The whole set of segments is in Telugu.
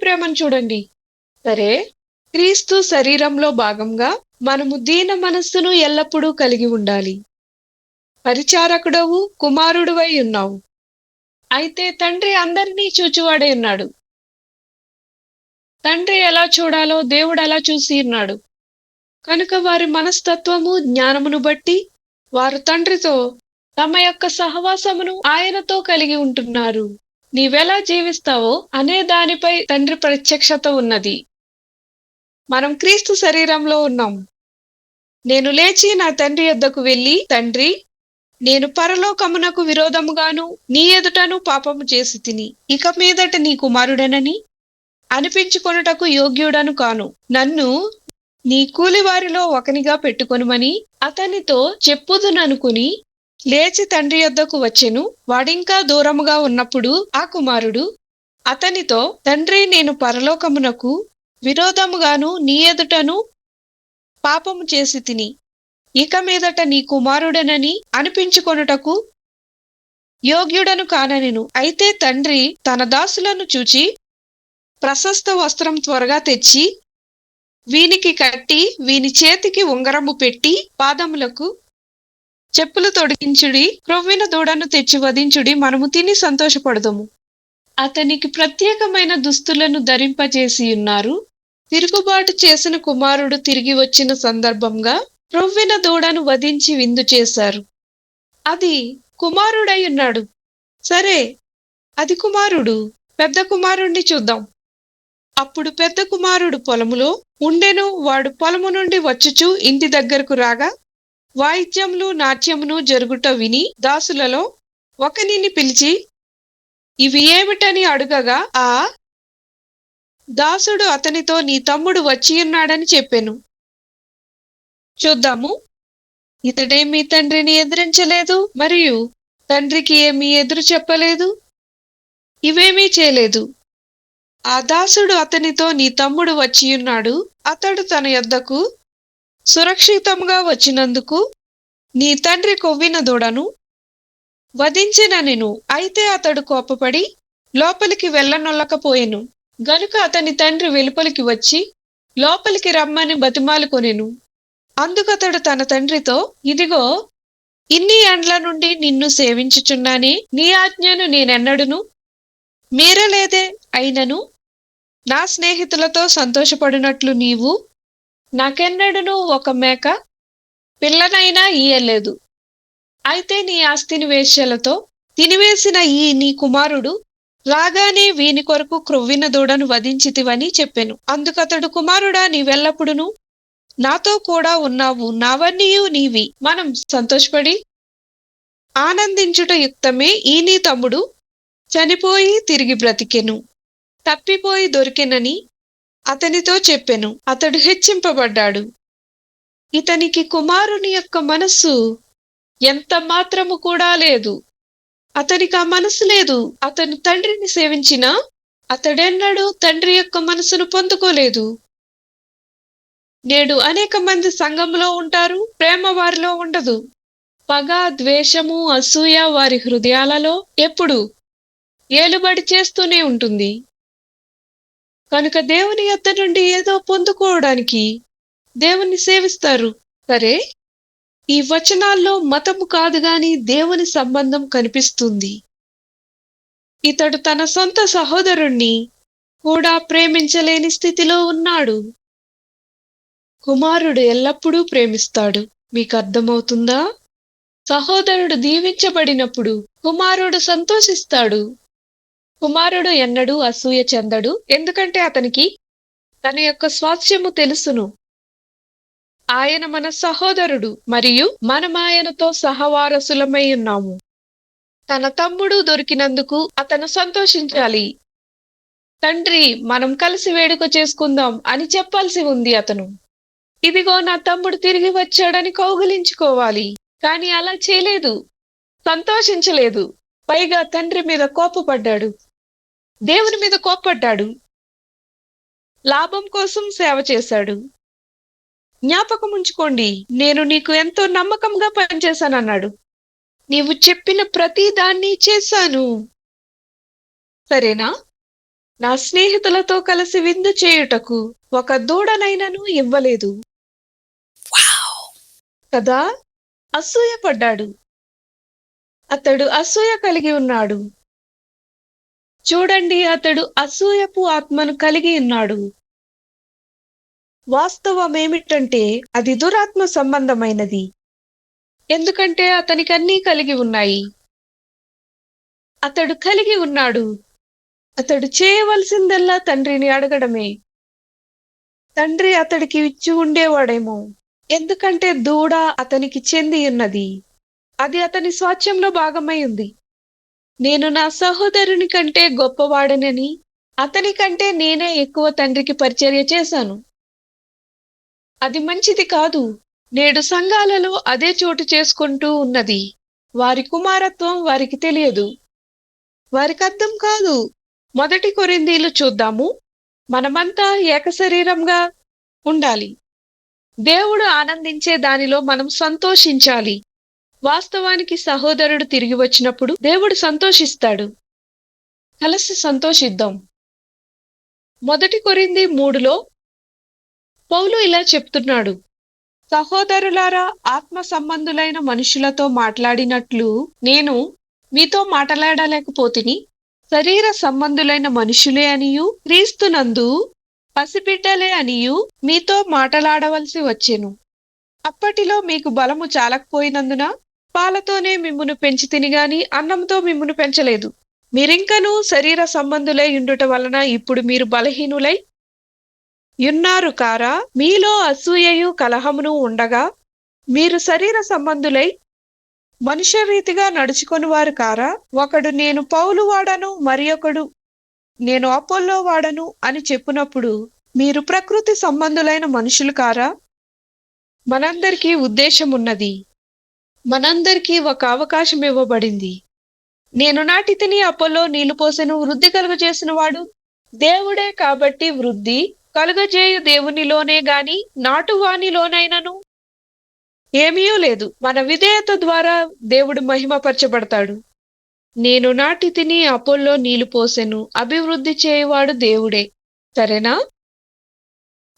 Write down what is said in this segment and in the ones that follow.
ప్రేమను చూడండి. సరే క్రీస్తు శరీరంలో భాగంగా మనము దీన మనస్సును ఎల్లప్పుడూ కలిగి ఉండాలి. పరిచారకుడవు కుమారుడువై ఉన్నావు. అయితే తండ్రి అందరినీ చూచువాడే ఉన్నాడు. తండ్రి ఎలా చూడాలో దేవుడు అలా చూసి ఉన్నాడు. కనుక వారి మనస్తత్వము జ్ఞానమును బట్టి వారు తండ్రితో తమ యొక్క సహవాసమును ఆయనతో కలిగి ఉంటున్నారు. నీవెలా జీవిస్తావో అనే దానిపై తండ్రి ప్రత్యక్షత ఉన్నది. మనం క్రీస్తు శరీరంలో ఉన్నాం. నేను లేచి నా తండ్రి యొద్దకు వెళ్ళి తండ్రి నేను పరలోకమునకు విరోధముగాను నీ ఎదుటను పాపము చేసి తిని ఇక మీదట నీ కుమారుడనని అనిపించుకొనుటకు యోగ్యుడను కాను. నన్ను నీ కూలివారిలో ఒకనిగా పెట్టుకొనుమని అతనితో చెప్పుదుననుకుని లేచి తండ్రి యొద్దకు వచ్చెను. వాడింకా దూరముగా ఉన్నప్పుడు ఆ కుమారుడు అతనితో తండ్రి నేను పరలోకమునకు విరోధముగాను నీ ఎదుటను పాపము చేసి తిని ఇక మీదట నీ కుమారుడనని అనిపించుకొనుటకు యోగ్యుడను కాననిను. అయితే తండ్రి తన దాసులను చూచి ప్రశస్త వస్త్రం త్వరగా తెచ్చి వీనికి కట్టి వీని చేతికి ఉంగరము పెట్టి పాదములకు చెప్పులు తొడిగించుడి క్రొవ్విన దూడను తెచ్చి వధించుడి మనము తిని సంతోషపడదము. అతనికి ప్రత్యేకమైన దుస్తులను ధరింపజేసి ఉన్నారు. తిరుగుబాటు చేసిన కుమారుడు తిరిగి వచ్చిన సందర్భంగా క్రొవ్విన దూడను వధించి విందు చేశారు. అది కుమారుడై ఉన్నాడు. సరే అది కుమారుడు పెద్ద కుమారుణ్ణి చూద్దాం. అప్పుడు పెద్ద కుమారుడు పొలములో ఉండెను వాడు పొలము నుండి వచ్చుచు ఇంటి దగ్గరకు రాగా వాయిద్యములు నాట్యమును జరుగుట విని దాసులలో ఒకనిని పిలిచి ఇవి ఏమిటని అడుగగా ఆ దాసుడు అతనితో నీ తమ్ముడు వచ్చి ఉన్నాడని చెప్పెను. చూద్దాము. ఇతడేమీ తండ్రిని ఎదిరించలేదు మరియు తండ్రికి ఏమీ ఎదురు చెప్పలేదు ఇవేమీ చేయలేదు. ఆ దాసుడు అతనితో నీ తమ్ముడు వచ్చియున్నాడు అతడు తన యొద్దకు సురక్షితంగా వచ్చినందుకు నీ తండ్రి కొవ్విన దూడను వధించిన నేను అయితే అతడు కోపపడి లోపలికి వెళ్ళనొల్లకపోయెను. గనుక అతని తండ్రి వెలుపలికి వచ్చి లోపలికి రమ్మని బతిమాలుకొనెను. అందుకతడు తన తండ్రితో ఇదిగో ఇన్ని ఎండ్ల నుండి నిన్ను సేవించుచున్నానే నీ ఆజ్ఞను నేనెన్నడును? మీరలేదే అయినను? నా స్నేహితులతో సంతోషపడినట్లు నీవు నాకెన్నడును ఒక మేక పిల్లనైనా ఇయ్యలేదు. అయితే నీ ఆస్తిని వేశ్యలతో తినివేసిన ఈ నీ కుమారుడు రాగానే వీని కొరకు క్రొవ్విన దూడను వధించితివని చెప్పెను. అందుకతడు కుమారుడా నీవెల్లప్పుడును నాతో కూడా ఉన్నావు. నావన్నీయు నీవి. మనం సంతోషపడి ఆనందించుట యుక్తమే ఈ నీ తమ్ముడు చనిపోయి తిరిగి బ్రతికెను. తప్పిపోయి దొరికెనని అతనితో చెప్పెను. అతడు హెచ్చింపబడ్డాడు. ఇతనికి కుమారుని యొక్క మనస్సు ఎంత మాత్రము కూడా లేదు. అతనికి ఆ మనసు లేదు. అతను తండ్రిని సేవించినా అతడెన్నడూ తండ్రి యొక్క మనసును పొందుకోలేదు. నేడు అనేక మంది సంఘంలో ఉంటారు ప్రేమ వారిలో ఉండదు. పగ ద్వేషము అసూయ వారి హృదయాలలో ఎప్పుడు ఏలుబడి చేస్తూనే ఉంటుంది. కనుక దేవుని యొద్ద నుండి ఏదో పొందుకోవడానికి దేవుని సేవిస్తారు. సరే? ఈ వచనాల్లో మతము కాదు గాని దేవుని సంబంధం కనిపిస్తుంది. ఇతడు తన సొంత సహోదరుణ్ణి కూడా ప్రేమించలేని స్థితిలో ఉన్నాడు. కుమారుడు ఎల్లప్పుడూ ప్రేమిస్తాడు. మీకు అర్థమవుతుందా? సహోదరుడు దీవించబడినప్పుడు కుమారుడు సంతోషిస్తాడు. కుమారుడు ఎన్నడూ అసూయ చెందడు. ఎందుకంటే అతనికి తన యొక్క స్వాస్థ్యము తెలుసును. ఆయన మన సహోదరుడు మరియు మనమాయనతో ఆయనతో సహవారసులమై ఉన్నాము. తన తమ్ముడు దొరికినందుకు అతను సంతోషించాలి. తండ్రి మనం కలిసి వేడుక చేసుకుందాం అని చెప్పాల్సి ఉంది అతను. ఇదిగో నా తమ్ముడు తిరిగి వచ్చాడని కౌగిలించుకోవాలి. కానీ అలా చేయలేదు. సంతోషించలేదు. పైగా తండ్రి మీద కోపపడ్డాడు. దేవుని మీద కోప్పడ్డాడు. లాభం కోసం సేవ చేశాడు. జ్ఞాపకం ఉంచుకోండి నేను నీకు ఎంతో నమ్మకంగా పనిచేశానన్నాడు. నీవు చెప్పిన ప్రతి దాన్ని చేశాను. సరేనా? నా స్నేహితులతో కలిసి విందు చేయుటకు ఒక దూడనైనను ఇవ్వలేదు. కదా? అసూయపడ్డాడు అతడు అసూయ కలిగి ఉన్నాడు. చూడండి అతడు అసూయపు ఆత్మను కలిగి ఉన్నాడు. వాస్తవం ఏమిటంటే అది దురాత్మ సంబంధమైనది. ఎందుకంటే అతనికి అన్నీ కలిగి ఉన్నాయి. అతడు కలిగి ఉన్నాడు. అతడు చేయవలసిందల్లా తండ్రిని అడగడమే. తండ్రి అతడికి ఇచ్చి ఉండేవాడేమో. ఎందుకంటే దూడ అతనికి చెంది ఉన్నది. అది అతని స్వాచ్యంలో భాగమై ఉంది. నేను నా సహోదరుని కంటే గొప్పవాడనని అతని కంటే నేనే ఎక్కువ తండ్రికి పరిచర్య చేశాను. అది మంచిది కాదు. నేడు సంఘాలలో అదే చోటు చేసుకుంటూ ఉన్నది. వారి కుమారత్వం వారికి తెలియదు. వారికి అర్థం కాదు. మొదటి కొరిందీలు చూద్దాము. మనమంతా ఏకశరీరంగా ఉండాలి. దేవుడు ఆనందించే దానిలో మనం సంతోషించాలి. వాస్తవానికి సహోదరుడు తిరిగి వచ్చినప్పుడు దేవుడు సంతోషిస్తాడు. కలిసి సంతోషిద్దాం. మొదటి కొరింది మూడులో పౌలు ఇలా చెప్తున్నాడు. సహోదరులారా ఆత్మ సంబంధులైన మనుషులతో మాట్లాడినట్లు నేను మీతో మాట్లాడలేకపోతిని. శరీర సంబంధులైన మనుషులే అనియు క్రీస్తునందు పసిబిడ్డలే అనియు మీతో మాట్లాడవలసి వచ్చెను. అప్పటిలో మీకు బలము చాలకపోయినందున పాలతోనే మిమ్మును పెంచి తినిగాని అన్నంతో మిమ్మును పెంచలేదు. మీరింకనూ శరీర సంబంధులై ఉండుట వలన ఇప్పుడు మీరు బలహీనులై? యున్నారు కారా మీలో అసూయయు కలహమును ఉండగా? మీరు శరీర సంబంధులై? మనుష్య రీతిగా నడుచుకొని వారు కారా? ఒకడు నేను పౌలు వాడను మరి ఒకడు నేను అపోల్లో వాడను అని చెప్పినప్పుడు మీరు ప్రకృతి సంబంధులైన మనుషులు కారా? మనందరికీ ఉద్దేశం ఉన్నది మనందరికీ ఒక అవకాశం ఇవ్వబడింది. నేను నాటితిని అప్పలో నీళ్ళు పోసెను వృద్ధి కలుగజేసిన వాడు దేవుడే కాబట్టి వృద్ధి కలుగజేయు దేవునిలోనే గాని నాటువానిలోనైనను ఏమీ లేదు. మన విధేయత ద్వారా దేవుడు మహిమపరచబడతాడు. నేను నాటి తిని అపోల్లో నీళ్ళు పోసెను అభివృద్ధి చేయువాడు దేవుడే. సరేనా?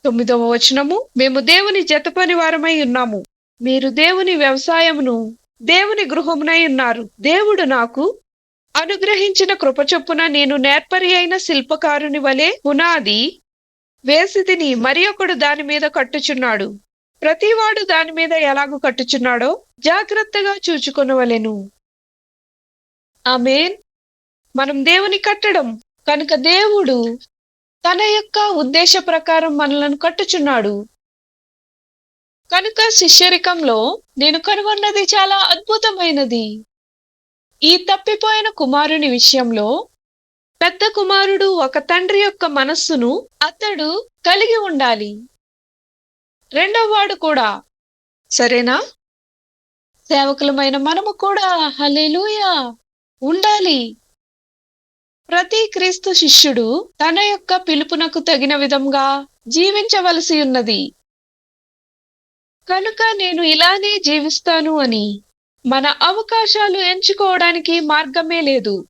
తొమ్మిదవ వచనము. మేము దేవుని జతపని వారమై ఉన్నాము. మీరు దేవుని వ్యవసాయమును దేవుని గృహమునై ఉన్నారు. దేవుడు నాకు అనుగ్రహించిన కృపచొప్పున నేను నేర్పరి అయిన శిల్పకారుని వలె పునాది వేసిదిని మరి ఒకడు దాని మీద కట్టుచున్నాడు. ప్రతివాడు దాని మీద ఎలాగు కట్టుచున్నాడో జాగ్రత్తగా చూచుకొనవలెను. ఆమెన్. మనం దేవుని కట్టడం కనుక దేవుడు తన యొక్క ఉద్దేశ ప్రకారం మనలను కట్టుచున్నాడు. కనుక శిష్యరికంలో నేను కనుగొన్నది చాలా అద్భుతమైనది. ఈ తప్పిపోయిన కుమారుని విషయంలో పెద్ద కుమారుడు ఒక తండ్రి యొక్క మనస్సును అతడు కలిగి ఉండాలి. రెండవవాడు కూడా. సరేనా? సేవకులమైన మనము కూడా హలేలుయా ఉండాలి. ప్రతి క్రీస్తు శిష్యుడు తన యొక్క పిలుపునకు తగిన విధంగా జీవించవలసి ఉన్నది. కనుక నేను ఇలానే జీవిస్తాను అని మన అవకాశాలు ఎంచుకోవడానికి మార్గమే లేదు.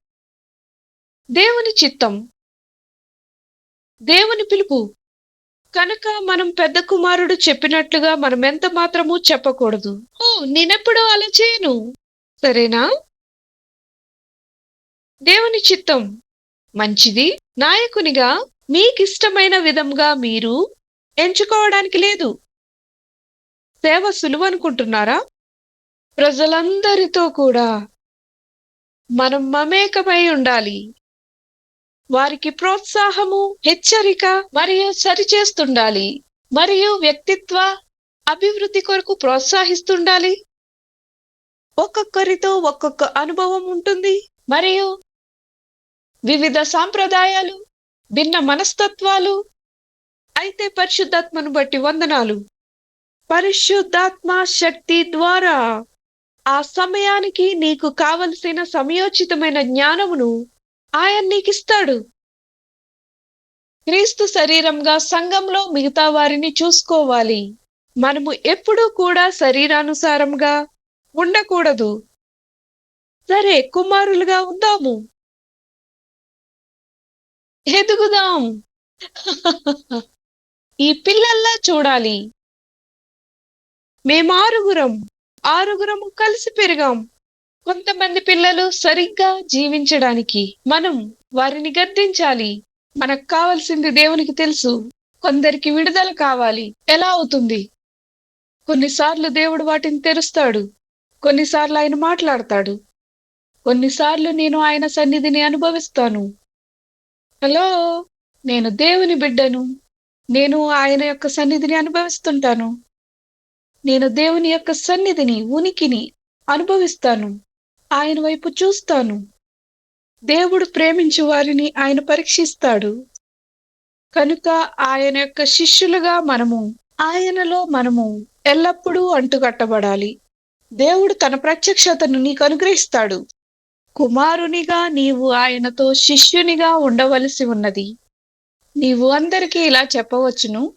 దేవుని చిత్తం. దేవుని పిలుపు. కనుక మనం పెద్ద కుమారుడు చెప్పినట్లుగా మనం ఎంత మాత్రము చెప్పకూడదు. ఓ నేనెప్పుడు అలా చేయను. సరేనా? దేవుని చిత్తం. మంచిది నాయకునిగా మీకిష్టమైన విధంగా మీరు ఎంచుకోవడానికి లేదు. సేవ సులువు అనుకుంటున్నారా? ప్రజలందరితో కూడా మనం మమేకమై ఉండాలి. వారికి ప్రోత్సాహము హెచ్చరిక మరియు సరిచేస్తుండాలి. మరియు వ్యక్తిత్వ అభివృద్ధి కొరకు ప్రోత్సహిస్తుండాలి. ఒక్కొక్కరితో ఒక్కొక్క అనుభవం ఉంటుంది. మరియు వివిధ సాంప్రదాయాలు భిన్న మనస్తత్వాలు అయితే పరిశుద్ధాత్మను బట్టి వందనాలు. పరిశుద్ధాత్మ శక్తి ద్వారా ఆ సమయానికి నీకు కావలసిన సమయోచితమైన జ్ఞానమును ఆయన నీకిస్తాడు. క్రీస్తు శరీరంగా సంఘంలో మిగతా వారిని చూసుకోవాలి. మనము ఎప్పుడూ కూడా శరీరానుసారంగా ఉండకూడదు. సరే కుమారులుగా ఉందాము. ఎదుగుదాం. ఈ పిల్లల్లా చూడాలి. మేము ఆరుగురం ఆరుగురము కలిసి పెరిగాం. కొంతమంది పిల్లలు సరిగ్గా జీవించడానికి మనం వారిని గద్దించాలి. మనకు కావలసింది దేవునికి తెలుసు. కొందరికి విడుదల కావాలి. ఎలా అవుతుంది? కొన్నిసార్లు దేవుడు వాటిని తెరుస్తాడు. కొన్నిసార్లు ఆయన మాట్లాడతాడు. కొన్నిసార్లు నేను ఆయన సన్నిధిని అనుభవిస్తాను. హలో నేను దేవుని బిడ్డను. నేను ఆయన యొక్క సన్నిధిని అనుభవిస్తుంటాను. నేను దేవుని యొక్క సన్నిధిని ఉనికిని అనుభవిస్తాను. ఆయన వైపు చూస్తాను. దేవుడు ప్రేమించు వారిని ఆయన పరీక్షిస్తాడు. కనుక ఆయన యొక్క శిష్యులుగా మనము ఆయనలో మనము ఎల్లప్పుడూ అంటుకట్టబడాలి. దేవుడు తన ప్రత్యక్షతను నీకు అనుగ్రహిస్తాడు. కుమారునిగా నీవు ఆయనతో శిష్యునిగా ఉండవలసి ఉన్నది. నీవు అందరికీ ఇలా చెప్పవచ్చును.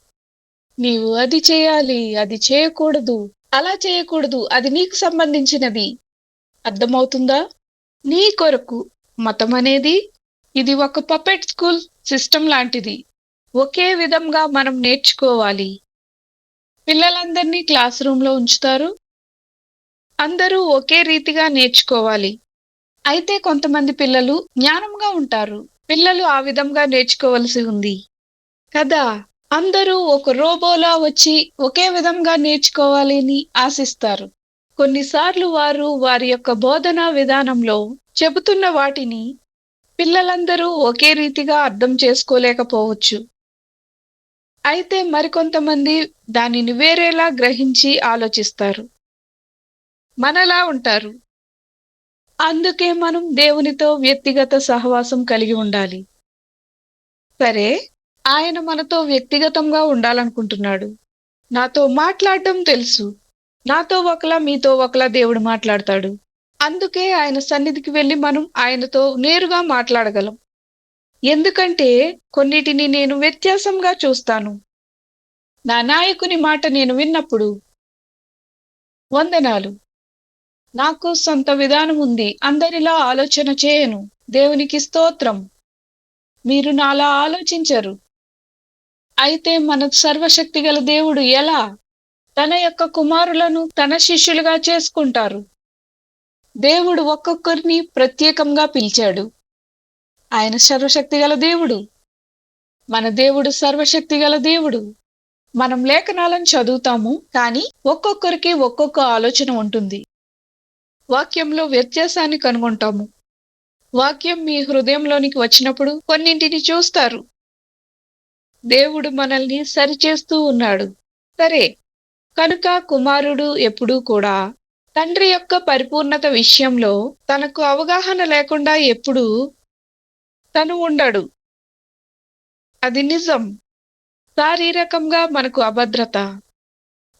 నీవు అది చేయాలి అది చేయకూడదు అలా చేయకూడదు అది నీకు సంబంధించినది. అర్థమవుతుందా? నీ కొరకు మతం అనేది ఇది ఒక పపెట్ స్కూల్ సిస్టమ్ లాంటిది. ఒకే విధంగా మనం నేర్చుకోవాలి. పిల్లలందరినీ క్లాస్ రూమ్లో ఉంచుతారు. అందరూ ఒకే రీతిగా నేర్చుకోవాలి. అయితే కొంతమంది పిల్లలు జ్ఞానంగా ఉంటారు. పిల్లలు ఆ విధంగా నేర్చుకోవలసి ఉంది. కదా? అందరూ ఒక రోబోలా వచ్చి ఒకే విధంగా నేర్చుకోవాలని ఆశిస్తారు. కొన్నిసార్లు వారు వారి యొక్క బోధనా విధానంలో చెబుతున్న వాటిని పిల్లలందరూ ఒకే రీతిగా అర్థం చేసుకోలేకపోవచ్చు. అయితే మరికొంతమంది దానిని వేరేలా గ్రహించి ఆలోచిస్తారు. మనలా ఉంటారు. అందుకే మనం దేవునితో వ్యక్తిగత సహవాసం కలిగి ఉండాలి. సరే ఆయన మనతో వ్యక్తిగతంగా ఉండాలనుకుంటున్నాడు. నాతో మాట్లాడటం తెలుసు. నాతో ఒకలా మీతో ఒకలా దేవుడు మాట్లాడతాడు. అందుకే ఆయన సన్నిధికి వెళ్ళి మనం ఆయనతో నేరుగా మాట్లాడగలం. ఎందుకంటే కొన్నిటిని నేను వ్యత్యాసంగా చూస్తాను. నా నాయకుని మాట నేను విన్నప్పుడు. వందనాలు. నాకు సొంత విధానం ఉంది. అందరిలా ఆలోచన చేయను. దేవునికి స్తోత్రం. మీరు నాలా ఆలోచించరు. అయితే మన సర్వశక్తి గల దేవుడు ఎలా? తన యొక్క కుమారులను తన శిష్యులుగా చేసుకుంటారు. దేవుడు ఒక్కొక్కరిని ప్రత్యేకంగా పిలిచాడు. ఆయన సర్వశక్తి గల దేవుడు. మన దేవుడు సర్వశక్తి గల దేవుడు. మనం లేఖనాలను చదువుతాము కానీ ఒక్కొక్కరికి ఒక్కొక్క ఆలోచన ఉంటుంది. వాక్యంలో వ్యత్యాసాన్ని కనుగొంటాము. వాక్యం మీ హృదయంలోనికి వచ్చినప్పుడు కొన్నింటిని చూస్తారు. దేవుడు మనల్ని సరిచేస్తూ ఉన్నాడు. సరే కనుక కుమారుడు ఎప్పుడూ కూడా తండ్రి యొక్క పరిపూర్ణత విషయంలో తనకు అవగాహన లేకుండా ఎప్పుడూ తను ఉండడు. అది నిజం. శారీరకంగా మనకు అభద్రత.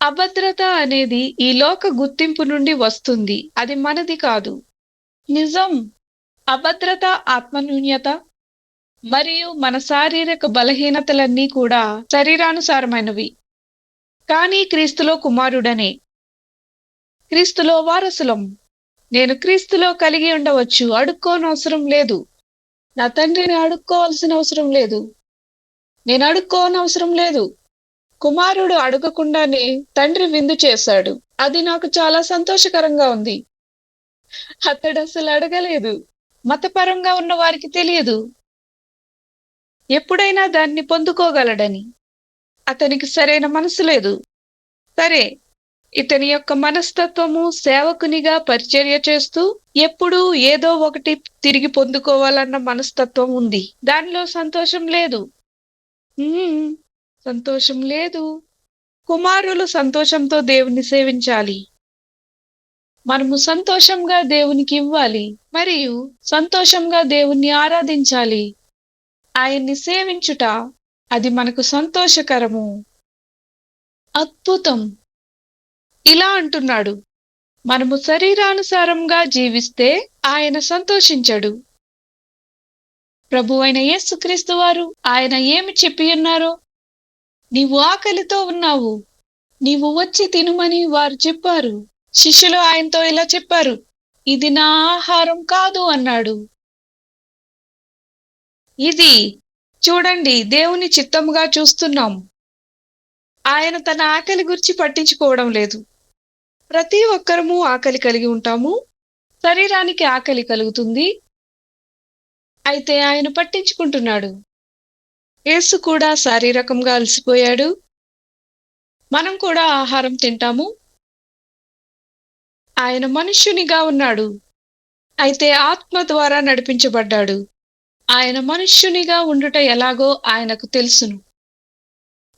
అభద్రత అనేది ఈ లోక గుర్తింపు నుండి వస్తుంది. అది మనది కాదు. నిజం. అభద్రత ఆత్మన్యూన్యత మరియు మన శారీరక బలహీనతలన్నీ కూడా శరీరానుసారమైనవి. కానీ క్రీస్తులో కుమారుడనే. క్రీస్తులో వారసులం. నేను క్రీస్తులో కలిగి ఉండవచ్చు అడుక్కోనవసరం లేదు. నా తండ్రిని అడుక్కోవాల్సిన అవసరం లేదు. నేను అడుక్కోనవసరం లేదు. కుమారుడు అడగకుండానే తండ్రి విందు చేశాడు. అది నాకు చాలా సంతోషకరంగా ఉంది. అతడు అసలు అడగలేదు. మతపరంగా ఉన్న వారికి తెలియదు. ఎప్పుడైనా దాన్ని పొందుకోగలడని. అతనికి సరైన మనసు లేదు. సరే ఇతని యొక్క మనస్తత్వము సేవకునిగా పరిచర్య చేస్తూ ఎప్పుడూ ఏదో ఒకటి తిరిగి పొందుకోవాలన్న మనస్తత్వం ఉంది. దానిలో సంతోషం లేదు. సంతోషం లేదు. కుమారులు సంతోషంతో దేవుని సేవించాలి. మనము సంతోషంగా దేవునికి ఇవ్వాలి. మరియు సంతోషంగా దేవుణ్ణి ఆరాధించాలి. ఆయన్ని సేవించుట అది మనకు సంతోషకరము. అద్భుతం! ఇలా అంటున్నాడు. మనము శరీరానుసారంగా జీవిస్తే ఆయన సంతోషించడు. ప్రభు అయిన యేసుక్రీస్తు వారు ఆయన ఏమి చెప్పి ఉన్నారో? నీవు ఆకలితో ఉన్నావు. నీవు వచ్చి తినుమని వారు చెప్పారు. శిష్యులు ఆయనతో ఇలా చెప్పారు. ఇది నా ఆహారం కాదు అన్నాడు. ఇది చూడండి దేవుని చిత్తముగా చూస్తున్నాం. ఆయన తన ఆకలి గురించి పట్టించుకోవడం లేదు. ప్రతి ఒక్కరము ఆకలి కలిగి ఉంటాము. శరీరానికి ఆకలి కలుగుతుంది. అయితే ఆయన పట్టించుకుంటున్నాడు. యేసు కూడా శారీరకంగా అలసిపోయాడు. మనం కూడా ఆహారం తింటాము. ఆయన మనుష్యునిగా ఉన్నాడు. అయితే ఆత్మ ద్వారా నడిపించబడ్డాడు. ఆయన మనుష్యునిగా ఉండుట ఎలాగో ఆయనకు తెలుసును.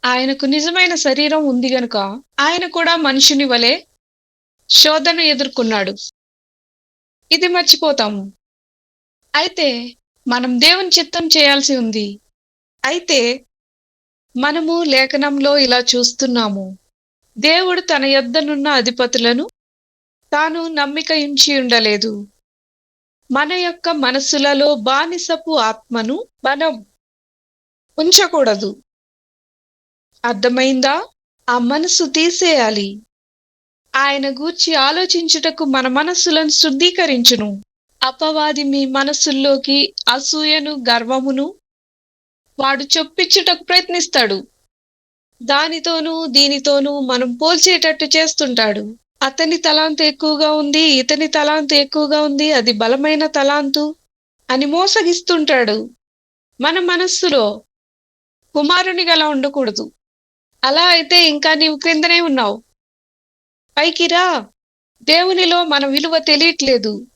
ఆయనకు నిజమైన శరీరం ఉంది గనుక ఆయన కూడా మనుషుని వలె శోధన ఎదుర్కొన్నాడు. ఇది మర్చిపోతాము. అయితే మనం దేవుని చిత్తం చేయాల్సి ఉంది. అయితే మనము లేఖనంలో ఇలా చూస్తున్నాము. దేవుడు తన యొద్దనున్న అధిపతులను తాను నమ్మిక ఉంచి ఉండలేదు. మన యొక్క మనసులలో బానిసపు ఆత్మను మనం ఉంచకూడదు. అర్థమైందా? ఆ మనసు తీసేయాలి. ఆయన గూర్చి ఆలోచించుటకు మన మనస్సులను శుద్ధీకరించును. అపవాది మీ మనసుల్లోకి అసూయను గర్వమును వాడు చొప్పించుటకు ప్రయత్నిస్తాడు. దానితోనూ దీనితోనూ మనం పోల్చేటట్టు చేస్తుంటాడు. అతని తలాంతు ఎక్కువగా ఉంది ఇతని తలాంతు ఎక్కువగా ఉంది అది బలమైన తలాంతు అని మోసగిస్తుంటాడు. మన మనస్సులో కుమారుని అలా ఉండకూడదు. అలా అయితే ఇంకా నీవు క్రిందనే ఉన్నావు. పైకి రా. దేవునిలో మన విలువ తెలియట్లేదు.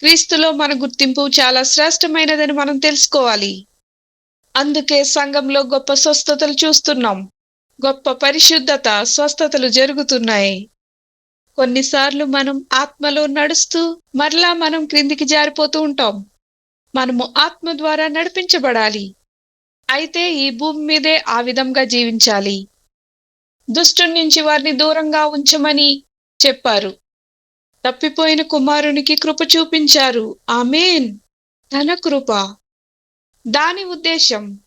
క్రీస్తులో మన గుర్తింపు చాలా శ్రేష్టమైనదని మనం తెలుసుకోవాలి. అందుకే సంఘంలో గొప్ప స్వస్థతలు చూస్తున్నాం. గొప్ప పరిశుద్ధత స్వస్థతలు జరుగుతున్నాయి. కొన్నిసార్లు మనం ఆత్మలో నడుస్తూ మరలా మనం క్రిందికి జారిపోతూ ఉంటాం. మనము ఆత్మ ద్వారా నడిపించబడాలి. అయితే ఈ భూమి మీదే ఆ విధంగా జీవించాలి. దుష్టుని నుంచి వారిని దూరంగా ఉంచమని చెప్పారు. తప్పిపోయిన కుమారునికి కృప చూపించారు. ఆమెన్. తన కృప. దాని ఉద్దేశం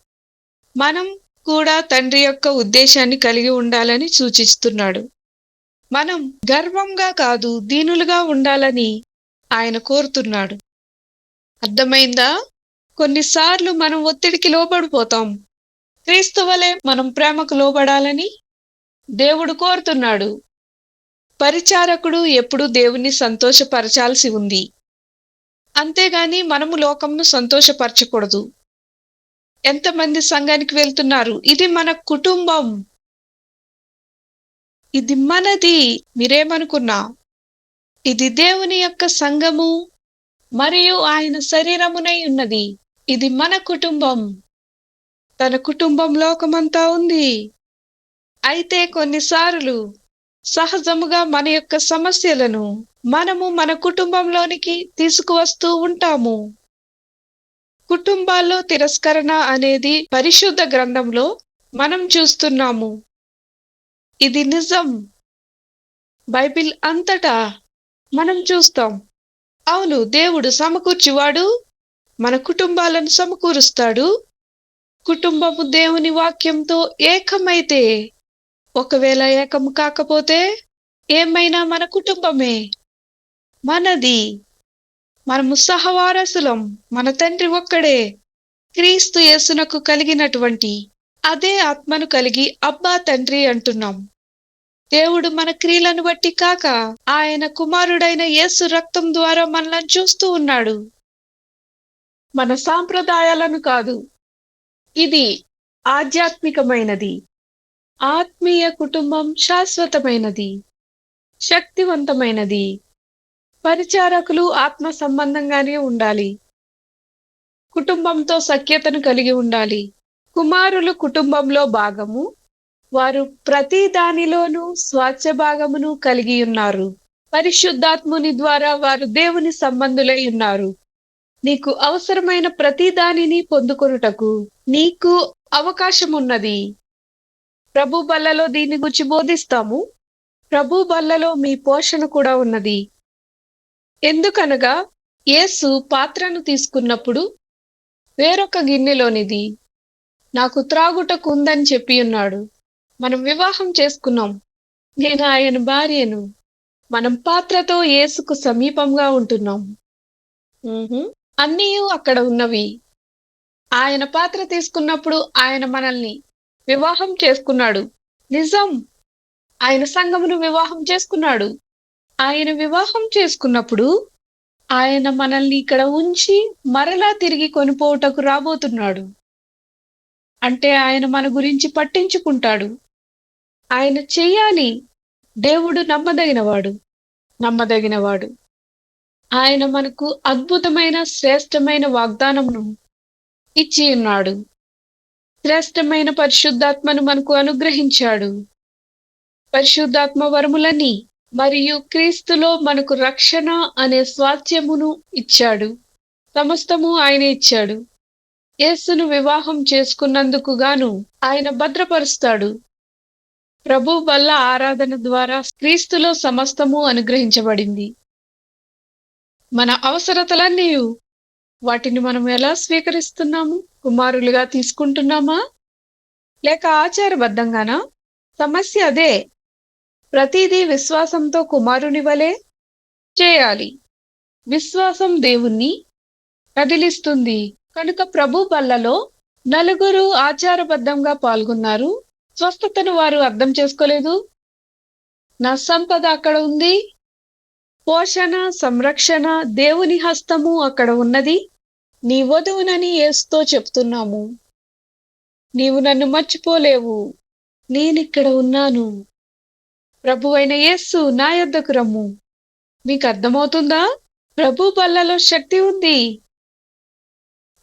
మనం కూడా తండ్రి యొక్క ఉద్దేశాన్ని కలిగి ఉండాలని సూచిస్తున్నాడు. మనం గర్వంగా కాదు దీనులుగా ఉండాలని ఆయన కోరుతున్నాడు. అర్థమైందా? కొన్నిసార్లు మనం ఒత్తిడికి లోబడిపోతాం. క్రీస్తు వలె మనం ప్రేమకు లోబడాలని దేవుడు కోరుతున్నాడు. పరిచారకుడు ఎప్పుడు దేవుణ్ణి సంతోషపరచాల్సి ఉంది. అంతేగాని మనము లోకంను సంతోషపరచకూడదు. ఎంతమంది సంఘానికి వెళ్తున్నారు? ఇది మన కుటుంబం. ఇది మనది. మీరేమనుకున్నా? ఇది దేవుని యొక్క సంఘము మరియు ఆయన శరీరమునై ఉన్నది. ఇది మన కుటుంబం. తన కుటుంబం లోకమంతా ఉంది. అయితే కొన్నిసార్లు సహజముగా మన యొక్క సమస్యలను మనము మన కుటుంబంలోనికి తీసుకువస్తూ ఉంటాము. కుటుంబాల్లో తిరస్కరణ అనేది పరిశుద్ధ గ్రంథంలో మనం చూస్తున్నాము. ఇది నిజం. బైబిల్ అంతటా మనం చూస్తాం. అవును దేవుడు సమకూర్చివాడు మన కుటుంబాలను సమకూరుస్తాడు. కుటుంబము దేవుని వాక్యంతో ఏకమైతే ఒకవేళ ఏకం కాకపోతే ఏమైనా మన కుటుంబమే. మనది మనము సహవారసులం మన తండ్రి ఒక్కడే క్రీస్తు యేసునకు కలిగినటువంటి అదే ఆత్మను కలిగి అబ్బా తండ్రి అంటున్నాం. దేవుడు మన క్రియలను బట్టి కాక ఆయన కుమారుడైన యేసు రక్తం ద్వారా మనల్ని చూస్తూ ఉన్నాడు. మన సాంప్రదాయాలను కాదు. ఇది ఆధ్యాత్మికమైనది. ఆత్మీయ కుటుంబం శాశ్వతమైనది. శక్తివంతమైనది. పరిచారకులు ఆత్మ సంబంధంగానే ఉండాలి. కుటుంబంతో సఖ్యతను కలిగి ఉండాలి. కుమారులు కుటుంబంలో భాగము. వారు ప్రతి దానిలోనూ స్వాచ్ఛ భాగమును కలిగి ఉన్నారు. పరిశుద్ధాత్ముని ద్వారా వారు దేవుని సంబంధులై ఉన్నారు. నీకు అవసరమైన ప్రతి దానిని పొందుకొనుటకు నీకు అవకాశం ఉన్నది ప్రభు బల్లలో దీని గురించి బోధిస్తాము. ప్రభు బల్లలో మీ పోషణ కూడా ఉన్నది. ఎందుకనగా యేసు పాత్రను తీసుకున్నప్పుడు వేరొక గిన్నెలోనిది నాకు త్రాగుటకు ఉందని చెప్పి ఉన్నాడు మనం వివాహం చేసుకున్నాం. నేను ఆయన భార్యను. మనం పాత్రతో యేసుకు సమీపంగా ఉంటున్నాం. అన్నీ అక్కడ ఉన్నవి. ఆయన పాత్ర తీసుకున్నప్పుడు ఆయన మనల్ని వివాహం చేసుకున్నాడు. నిజం. ఆయన సంఘమును వివాహం చేసుకున్నాడు. ఆయన వివాహం చేసుకున్నప్పుడు ఆయన మనల్ని ఇక్కడ ఉంచి మరలా తిరిగి కొనిపోవుటకు రాబోతున్నాడు. అంటే ఆయన మన గురించి పట్టించుకుంటాడు. ఆయన చెయ్యాలి. దేవుడు నమ్మదగినవాడు. నమ్మదగినవాడు. ఆయన మనకు అద్భుతమైన శ్రేష్టమైన వాగ్దానమును ఇచ్చి ఉన్నాడు. శ్రేష్టమైన పరిశుద్ధాత్మను మనకు అనుగ్రహించాడు. పరిశుద్ధాత్మ వరములని మరియు క్రీస్తులో మనకు రక్షణ అనే స్వాస్థ్యమును ఇచ్చాడు. సమస్తము ఆయన ఇచ్చాడు. యేసును వివాహం చేసుకున్నందుకు గాను ఆయన భద్రపరుస్తాడు. ప్రభు వల్ల ఆరాధన ద్వారా క్రీస్తులో సమస్తము అనుగ్రహించబడింది. మన అవసరతలన్నీ వాటిని మనం ఎలా స్వీకరిస్తున్నాము? కుమారులుగా తీసుకుంటున్నామా? లేక ఆచారబద్ధంగానా? సమస్య అదే. ప్రతిదీ విశ్వాసంతో కుమారుని వలె చేయాలి. విశ్వాసం దేవుణ్ణి కదిలిస్తుంది. కనుక ప్రభు బల్లలో నలుగురు ఆచారబద్ధంగా పాల్గొన్నారు. స్వస్థతను వారు అర్థం చేసుకోలేదు. నా సంపద అక్కడ ఉంది. పోషణ సంరక్షణ దేవుని హస్తము అక్కడ ఉన్నది. నీ వధువునని ఏసుతో చెప్తున్నాము. నీవు నన్ను మర్చిపోలేవు. నేనిక్కడ ఉన్నాను. ప్రభు అయిన యేస్సు నా యొద్దకు రమ్ము. మీకు అర్థమవుతుందా? ప్రభు బల్లలో శక్తి ఉంది.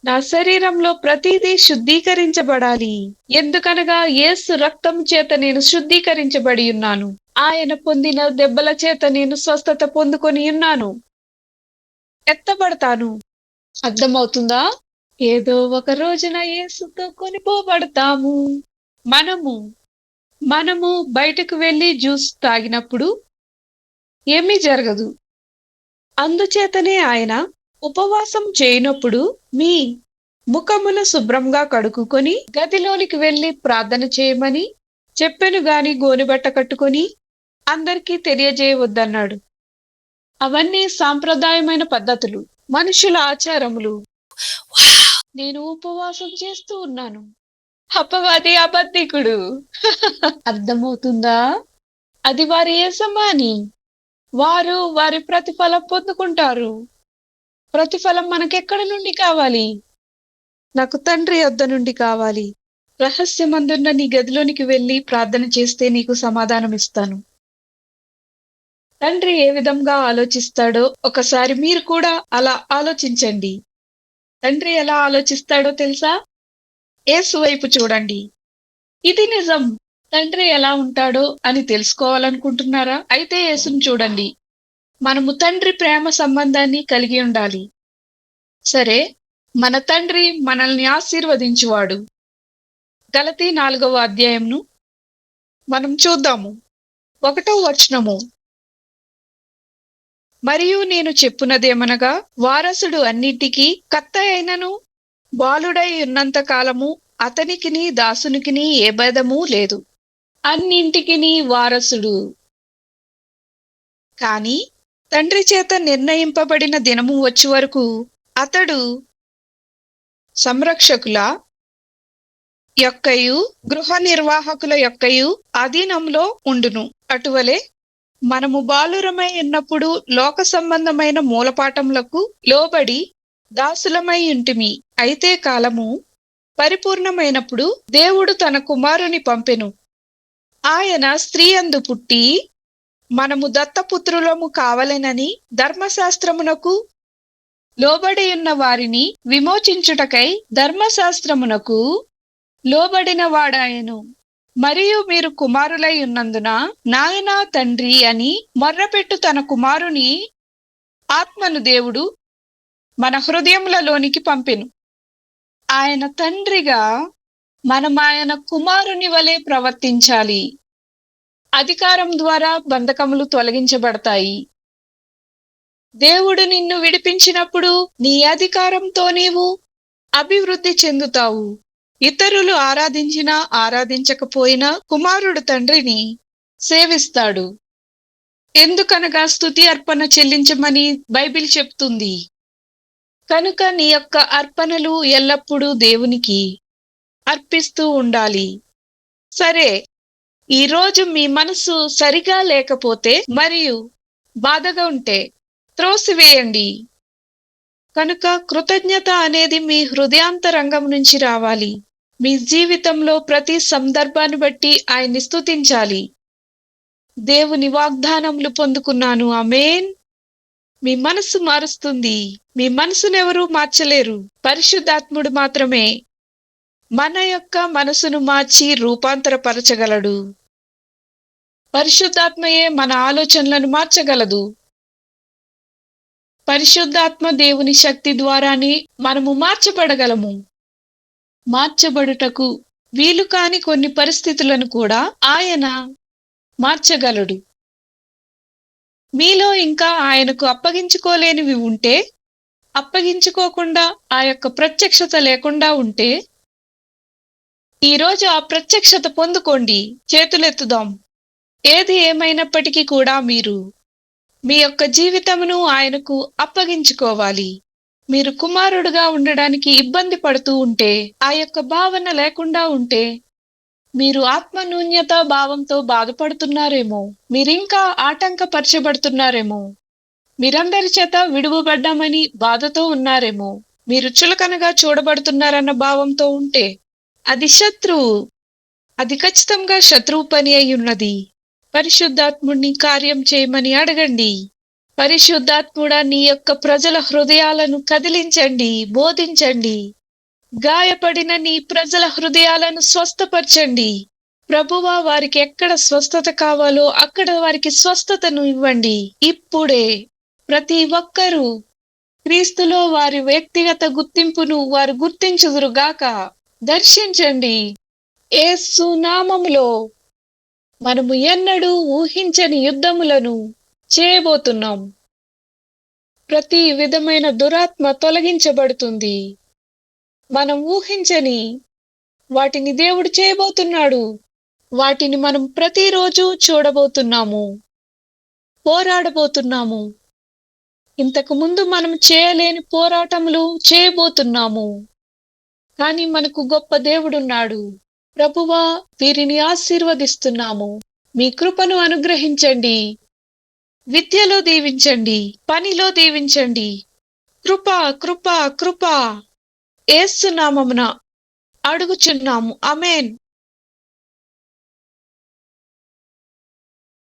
నా శరీరంలో ప్రతిదీ శుద్ధీకరించబడాలి. ఎందుకనగా యేసు రక్తం చేత నేను శుద్ధీకరించబడి ఉన్నాను. ఆయన పొందిన దెబ్బల చేత నేను స్వస్థత పొందుకొని ఉన్నాను. ఎత్తబడతాను. అర్థమవుతుందా? ఏదో ఒక రోజున యేసుతో కొనిపోబడతాము. మనము మనము బయటకు వెళ్ళి జ్యూస్ తాగినప్పుడు ఏమీ జరగదు. అందుచేతనే ఆయన ఉపవాసం చేయనప్పుడు మీ ముఖమును శుభ్రంగా కడుక్కుని గదిలోనికి వెళ్ళి ప్రార్థన చేయమని చెప్పెను గాని గోనిబట్ట కట్టుకొని అందరికీ తెలియజేయవద్దన్నాడు. అవన్నీ సాంప్రదాయమైన పద్ధతులు మనుషుల ఆచారములు. నేను ఉపవాసం చేస్తూ ఉన్నాను. అపవాది అబద్ధికుడు. అర్థమవుతుందా? అది వారి యజమాని. వారు వారి ప్రతిఫలం పొందుకుంటారు. ప్రతిఫలం మనకెక్కడి నుండి కావాలి? నాకు తండ్రి వద్ద నుండి కావాలి. రహస్యమందున్న నీ గదిలోనికి వెళ్ళి ప్రార్థన చేస్తే నీకు సమాధానం ఇస్తాను. తండ్రి ఏ విధంగా ఆలోచిస్తాడో ఒకసారి మీరు కూడా అలా ఆలోచించండి. తండ్రి ఎలా ఆలోచిస్తాడో తెలుసా? ఏసు వైపు చూడండి. ఇది నిజం. తండ్రి ఎలా ఉంటాడో అని తెలుసుకోవాలనుకుంటున్నారా? అయితే యేసును చూడండి. మనము తండ్రి ప్రేమ సంబంధాన్ని కలిగి ఉండాలి. సరే మన తండ్రి మనల్ని ఆశీర్వదించువాడు. గలతీ నాలుగవ అధ్యాయంను మనం చూద్దాము. ఒకటో వచనము. మరియు నేను చెప్పున్నదేమనగా వారసుడు అన్నిటికీ కత్త అయినను బాలుడై ఉన్నంత కాలము అతనికిని దాసునికిని ఏ భేదము లేదు. అన్నింటికిని వారసుడు. కానీ తండ్రి చేత నిర్ణయింపబడిన దినము వచ్చే వరకు అతడు సంరక్షకుల యొక్కయు గృహ నిర్వాహకుల యొక్కయు అధీనంలో ఉండును. అటువలే మనము బాలురమై ఉన్నప్పుడు లోక సంబంధమైన మూలపాఠములకు లోబడి దాసులమై ఉంటిమి. అయితే కాలము పరిపూర్ణమైనప్పుడు దేవుడు తన కుమారుని పంపెను. ఆయన స్త్రీ అందు పుట్టి మనము దత్తపుత్రులము కావలెనని ధర్మశాస్త్రమునకు లోబడి ఉన్న వారిని విమోచించుటకై ధర్మశాస్త్రమునకు లోబడిన వాడాయను. మరియు మీరు కుమారులై ఉన్నందున నాయనా తండ్రి అని మొర్రపెట్టు తన కుమారుని ఆత్మను దేవుడు మన హృదయములలోనికి పంపెను. ఆయన తండ్రిగా మనం ఆయన కుమారుని వలె ప్రవర్తించాలి. అధికారం ద్వారా బంధకములు తొలగించబడతాయి. దేవుడు నిన్ను విడిపించినప్పుడు నీ అధికారంతో నీవు అభివృద్ధి చెందుతావు. ఇతరులు ఆరాధించినా ఆరాధించకపోయినా కుమారుడు తండ్రిని సేవిస్తాడు. ఎందుకనగా స్థుతి అర్పణ చెల్లించమని బైబిల్ చెప్తుంది. కనుక నీ యొక్క అర్పణలు ఎల్లప్పుడూ దేవునికి అర్పిస్తూ ఉండాలి. సరే ఈరోజు మీ మనసు సరిగా లేకపోతే మరియు బాధగా ఉంటే త్రోసివేయండి. కనుక కృతజ్ఞత అనేది మీ హృదయాంతరంగం నుంచి రావాలి. మీ జీవితంలో ప్రతి సందర్భాన్ని బట్టి ఆయన్ని స్థుతించాలి దేవుని వాగ్దానములు పొందుకున్నాను. అమేన్ మీ మనసు మారుస్తుంది. మీ మనసునెవరూ మార్చలేరు. పరిశుద్ధాత్ముడు మాత్రమే. మన యొక్క మనసును మార్చి రూపాంతరపరచగలడు. పరిశుద్ధాత్మయే మన ఆలోచనలను మార్చగలదు. పరిశుద్ధాత్మ దేవుని శక్తి ద్వారానే మనము మార్చబడగలము. మార్చబడుటకు వీలు కాని కొన్ని పరిస్థితులను కూడా ఆయన మార్చగలడు. మీలో ఇంకా ఆయనకు అప్పగించుకోలేనివి ఉంటే అప్పగించుకోకుండా ఆ యొక్క ప్రత్యక్షత లేకుండా ఉంటే ఈరోజు ఆ ప్రత్యక్షత పొందుకోండి. చేతులెత్తుదాం. ఏది ఏమైనప్పటికీ కూడా మీరు మీ యొక్క జీవితమును ఆయనకు అప్పగించుకోవాలి. మీరు కుమారుడుగా ఉండడానికి ఇబ్బంది పడుతూ ఉంటే ఆ యొక్క భావన లేకుండా ఉంటే మీరు ఆత్మనూన్యత భావంతో బాధపడుతున్నారేమో మీరింకా ఆటంకపరచబడుతున్నారేమో మీరందరి చేత విడువబడ్డామని బాధతో ఉన్నారేమో మీరు చులకనగా చూడబడుతున్నారన్న భావంతో ఉంటే అది శత్రువు అది ఖచ్చితంగా శత్రువు పని అయి ఉన్నది. పరిశుద్ధాత్ముడిని కార్యం చేయమని అడగండి. పరిశుద్ధాత్ముడా నీ యొక్క ప్రజల హృదయాలను కదిలించండి బోధించండి. గాయపడిన నీ ప్రజల హృదయాలను స్వస్థపరచండి. ప్రభువా వారికి ఎక్కడ స్వస్థత కావాలో అక్కడ వారికి స్వస్థతను ఇవ్వండి. ఇప్పుడే ప్రతి ఒక్కరూ క్రీస్తులో వారి వ్యక్తిగత గుర్తింపును వారు గుర్తించుదురుగాక. దర్శించండి. ఏసునామములో మనము ఎన్నడూ ఊహించని యుద్ధములను చేయబోతున్నాం. ప్రతి విధమైన దురాత్మ తొలగించబడుతుంది. మనం ఊహించని వాటిని దేవుడు చేయబోతున్నాడు. వాటిని మనం ప్రతిరోజు చూడబోతున్నాము. పోరాడబోతున్నాము. ఇంతకు ముందు మనం చేయలేని పోరాటములు చేయబోతున్నాము. కానీ మనకు గొప్ప దేవుడున్నాడు. ప్రభువా వీరిని ఆశీర్వదిస్తున్నాము. మీ కృపను అనుగ్రహించండి. విద్యలో దీవించండి. పనిలో దీవించండి. కృప కృప కృప. ఏసునామమున అడుగుచున్నాము. అమేన్